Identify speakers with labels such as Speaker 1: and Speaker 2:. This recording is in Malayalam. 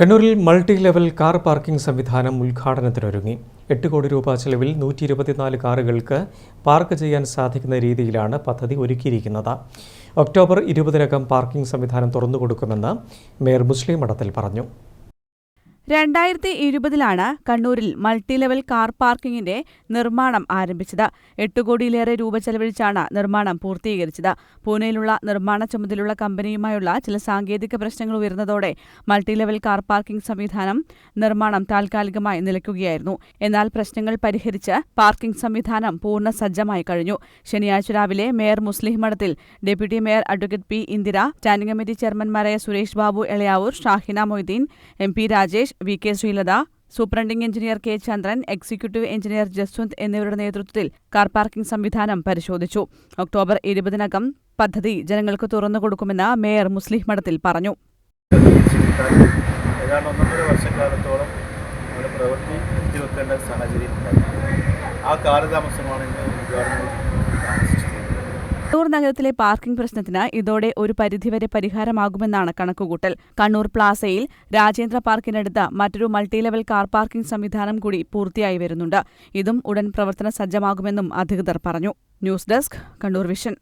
Speaker 1: കണ്ണൂരിൽ മൾട്ടി ലെവൽ കാർ പാർക്കിംഗ് സംവിധാനം ഉദ്ഘാടനത്തിനൊരുങ്ങി. എട്ട് കോടി രൂപ ചെലവിൽ നൂറ്റി ഇരുപത്തിനാല് കാറുകൾക്ക് പാർക്ക് ചെയ്യാൻ സാധിക്കുന്ന രീതിയിലാണ് പദ്ധതി ഒരുക്കിയിരിക്കുന്നത്. ഒക്ടോബർ ഇരുപതിനകം പാർക്കിംഗ് സംവിധാനം തുറന്നുകൊടുക്കുമെന്ന് മേയർ മുസ്ലിം മഠത്തിൽ പറഞ്ഞു.
Speaker 2: രണ്ടായിരത്തി ഇരുപതിലാണ് കണ്ണൂരിൽ മൾട്ടി ലെവൽ കാർ പാർക്കിംഗിന്റെ നിർമ്മാണം ആരംഭിച്ചത്. എട്ട് കോടിയിലേറെ രൂപ ചെലവഴിച്ചാണ് നിർമ്മാണം പൂർത്തീകരിച്ചത്. പൂനെയിലുള്ള നിർമ്മാണ ചുമതലയുള്ള കമ്പനിയുമായുള്ള ചില സാങ്കേതിക പ്രശ്നങ്ങൾ ഉയർന്നതോടെ മൾട്ടി ലെവൽ കാർ പാർക്കിംഗ് സംവിധാനം നിർമ്മാണം താൽക്കാലികമായി നിലയ്ക്കുകയായിരുന്നു. എന്നാൽ പ്രശ്നങ്ങൾ പരിഹരിച്ച് പാർക്കിംഗ് സംവിധാനം പൂർണ സജ്ജമായി കഴിഞ്ഞു. ശനിയാഴ്ച രാവിലെ mayor Muslih Mathathil deputy mayor advocate P Indira standing committee ചെയർമാൻമാരായ Suresh Babu Elayavoor Shahina Moideen M P Rajesh V K Sreelatha superintending engineer K Chandran executive engineer Jaswanth എന്നിവരുടെ നേതൃത്വത്തിൽ കാർ പാർക്കിംഗ് സംവിധാനം പരിശോധിച്ചു. ഒക്ടോബർ ഇരുപതിനകം പദ്ധതി ജനങ്ങൾക്ക് തുറന്നുകൊടുക്കുമെന്ന് മേയർ മുസ്ലിം മഠത്തിൽ പറഞ്ഞു.
Speaker 3: പ്രവൃത്തി നിർത്തിവെക്കേണ്ട സാഹചര്യം ആ കാലതാമസമാണ് ഇന്ന് ഉദ്ഘാടനം
Speaker 2: കണ്ണൂർ നഗരത്തിലെ പാർക്കിംഗ് പ്രശ്നത്തിന് ഇതോടെ ഒരു പരിധിവരെ പരിഹാരമാകുമെന്നാണ് കണക്കുകൂട്ടൽ. കണ്ണൂർ പ്ലാസയിൽ രാജേന്ദ്ര പാർക്കിനടുത്ത് മറ്റൊരു മൾട്ടി ലെവൽ കാർ പാർക്കിംഗ് സംവിധാനം കൂടി പൂർത്തിയായി വരുന്നുണ്ട്. ഇതും ഉടൻ പ്രവർത്തന സജ്ജമാകുമെന്നും അധികൃതർ പറഞ്ഞു. News desk Kannur vision.